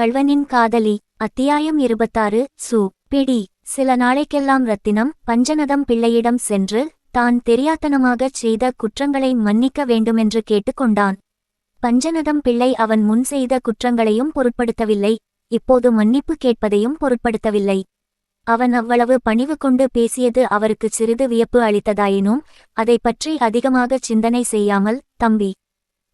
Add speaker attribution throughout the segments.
Speaker 1: கள்வனின் காதலி அத்தியாயம் இருபத்தாறு சு பிடி. சில நாளைக்கெல்லாம் ரத்தினம் பஞ்சநதம் பிள்ளையிடம் சென்று தான் தெரியாத்தனமாகச் செய்த குற்றங்களை மன்னிக்க வேண்டுமென்று கேட்டுக்கொண்டான். பஞ்சநதம் பிள்ளை அவன் முன் செய்த குற்றங்களையும் பொருட்படுத்தவில்லை. இப்போது மன்னிப்பு கேட்பதையும் பொருட்படுத்தவில்லை. அவன் அவ்வளவு பணிவு கொண்டு பேசியது அவருக்கு சிறிது வியப்பு அளித்ததாயினும் அதைப் பற்றி அதிகமாகச் சிந்தனை செய்யாமல் தம்பி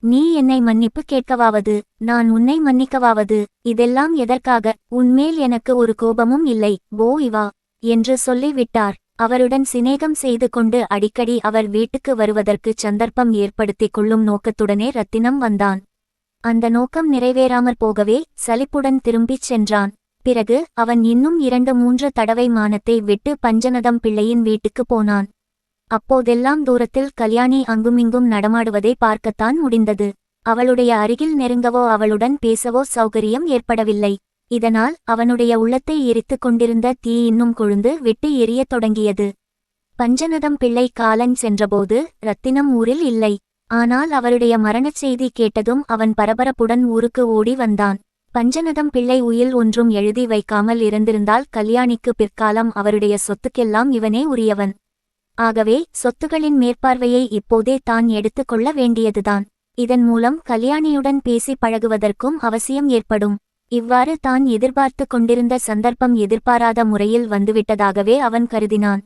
Speaker 1: நீ என்னை மன்னிப்பு கேட்கவாவது நான் உன்னை மன்னிக்கவாவது இதெல்லாம் எதற்காக உன்மேல் எனக்கு ஒரு கோபமும் இல்லை போ இவா என்று சொல்லிவிட்டார். அவருடன் சிநேகம் செய்து கொண்டு அடிக்கடி அவர் வீட்டுக்கு வருவதற்கு சந்தர்ப்பம் ஏற்படுத்திக் கொள்ளும் நோக்கத்துடனே ரத்தினம் வந்தான். அந்த நோக்கம் நிறைவேறாமற் போகவே சலிப்புடன் திரும்பிச் சென்றான். பிறகு அவன் இன்னும் இரண்டு மூன்று தடவை மானத்தை விட்டு பஞ்சநதம் பிள்ளையின் வீட்டுக்குப் போனான். அப்போதெல்லாம் தூரத்தில் கல்யாணி அங்குமிங்கும் நடமாடுவதை பார்க்கத்தான் முடிந்தது. அவளுடைய அருகில் நெருங்கவோ அவளுடன் பேசவோ சௌகரியம் ஏற்படவில்லை. இதனால் அவனுடைய உள்ளத்தை எரித்துக் கொண்டிருந்த தீ இன்னும் கொழுந்து விட்டு எரியத் தொடங்கியது. பஞ்சநதம் பிள்ளை காலன் சென்றபோது ரத்தினம் ஊரில் இல்லை. ஆனால் அவருடைய மரணச் செய்தி கேட்டதும் அவன் பரபரப்புடன் ஊருக்கு ஓடி வந்தான். பஞ்சநதம் பிள்ளை உயில் ஒன்றும் எழுதி வைக்காமல் இருந்திருந்தால் கல்யாணிக்கு பிற்காலம் அவருடைய சொத்துக்கெல்லாம் இவனே உரியவன். ஆகவே சொத்துகளின் மேற்பார்வையை இப்போதே தான் எடுத்துக்கொள்ள வேண்டியதுதான். இதன் மூலம் கல்யாணியுடன் பேசி பழகுவதற்கும் அவசியம் ஏற்படும். இவ்வாறு தான் எதிர்பார்த்து கொண்டிருந்த சந்தர்ப்பம் எதிர்பாராத முறையில் வந்துவிட்டதாகவே அவன் கருதினான்.